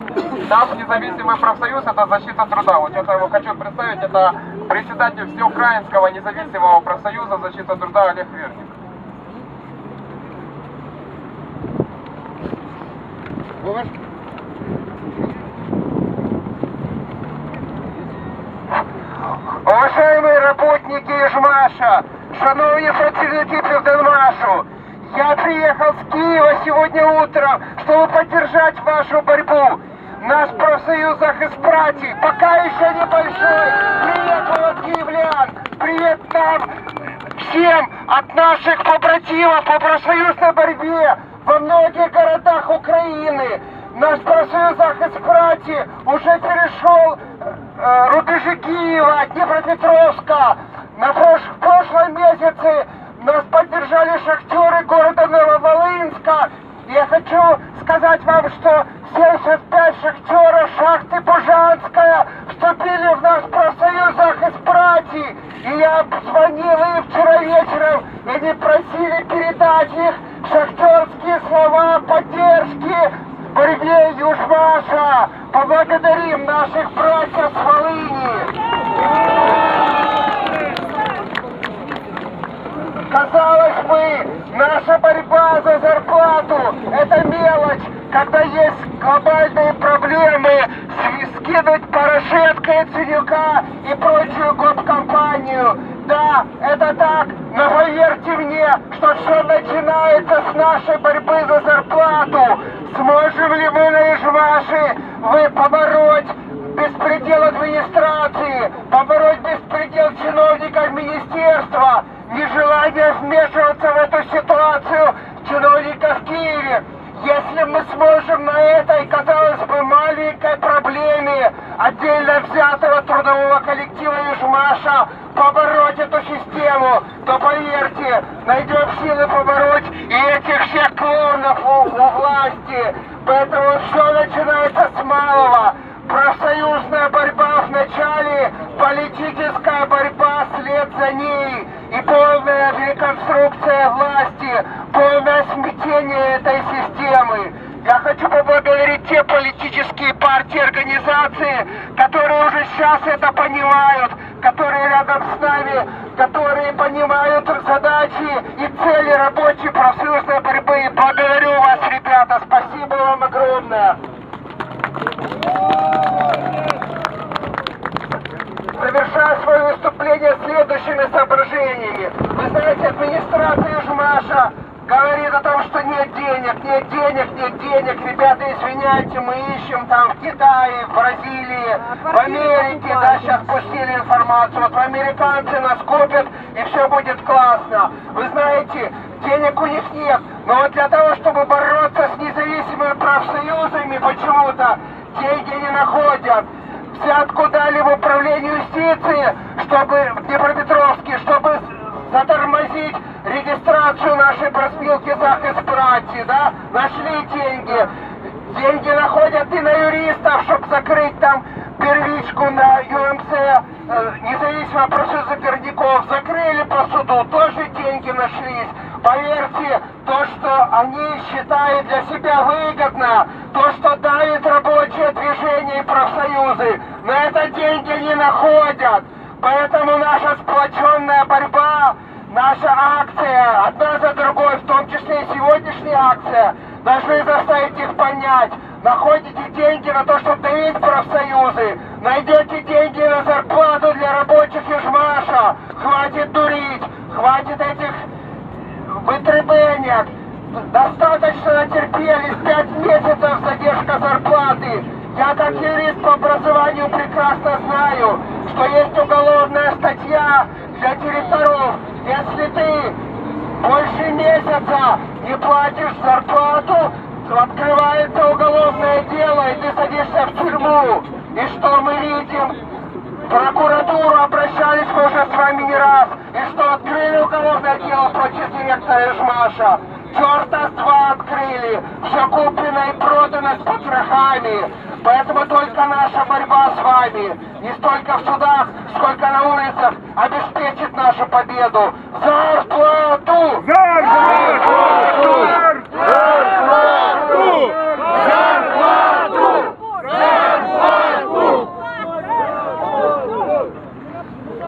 Наш независимый профсоюз это защита труда. Вот сейчас я его хочу представить, это председатель Всеукраинского независимого профсоюза защита труда Олег Верник. Уважаемые работники Ижмаша, шановні працівники Південмашу, я приехал с Киева сегодня утром, чтобы поддержать вашу борьбу. Наш профсоюз захист праці, пока еще небольшой. Привет вам от киевлян, привет нам всем от наших побратимов по профсоюзной борьбе во многих городах Украины. Наш профсоюз захист праці уже перешел э, рубежи Киева, Днепропетровска. На прош- в прошлом месяце нас поддержали шахтеры города Нововолынска. Я хочу сказать вам, что 75 шахтеров шахты Бужанская вступили в наш профсоюз захист. И я звонил им вчера вечером, и они просили передать их шахтерские слова поддержки борьбе Южмаша. Поблагодарим наших братьев с Волыни. Казалось бы, наша борьба за зарплату – это мелочь, когда есть глобальные проблемы, скинуть Порошенко, Яценюка и прочую гоп-компанию. Да, это так, но поверьте мне, что все начинается с нашей борьбы за зарплату. Сможем ли мы на Ижмаше вы побороть беспредел администрации, побороть беспредел чиновников министерства, нежелание вмешиваться в эту ситуацию чиновников в Киеве. Если мы сможем на этой, казалось бы, маленькой проблеме отдельно взятого трудового Ижмаша побороть эту систему, то поверьте, найдем силы побороть и этих всех клоунов у, у власти. Поэтому все начинается с малого. Профсоюзная борьба в начале, политическая борьба след за ней и полная реконструкция власти, полное смятение этой системы. Я хочу поблагодарить те политические партии, организации, которые уже сейчас это понимают, которые рядом с нами, которые понимают задачи и цели рабочей профсоюзной борьбы. Благодарю вас, ребята, спасибо вам огромное. Завершаю свое выступление следующими соображениями. Вы знаете, администрация Жмаша говорит о том, что нет денег, нет денег, нет денег. Ребята, извиняйте, мы ищем там в Китае, в Бразилии, в Америке, да, сейчас пустили информацию. Вот американцы нас купят, и все будет классно. Вы знаете, денег у них нет. Но вот для того, чтобы бороться с независимыми профсоюзами, почему-то деньги не находят взятку дали в управление юстиции, чтобы в Днепропетровске, чтобы затормозить регистрацию нашей проспилки захист праці, да? Нашли деньги. Деньги находят и на юристов, чтобы закрыть там первичку на ЮМЦ, э, независимо профсоюза горняков. Закрыли по суду, тоже деньги нашлись. Поверьте, то, что они считают для себя выгодно, то, что давит рабочее движение и профсоюзы, на это деньги не находят. Поэтому наша сплоченная борьба, наша акция, одна за другой, в том числе и сегодняшняя акция, должны заставить их понять, находите деньги на то, чтобы давить профсоюзы, найдете деньги на зарплату для рабочих Ижмаша, хватит дурить, хватит этих вытребенек. Достаточно натерпелись, пять месяцев задержка зарплаты. Я как юрист по образованию прекрасно знаю, что есть уголовная статья для директоров. Если ты больше месяца не платишь зарплату, открывается уголовное дело, и ты садишься в тюрьму. И что мы видим? Прокуратуру обращались мы уже с вами не раз. И что, открыли уголовное дело против директора Ижмаша? Черта с два открыли. Все куплено и продано с потрохами. Поэтому только наша борьба с вами, не столько в судах, сколько на улицах, обеспечит нашу победу. Зарплату! Зарплату! Зарплату!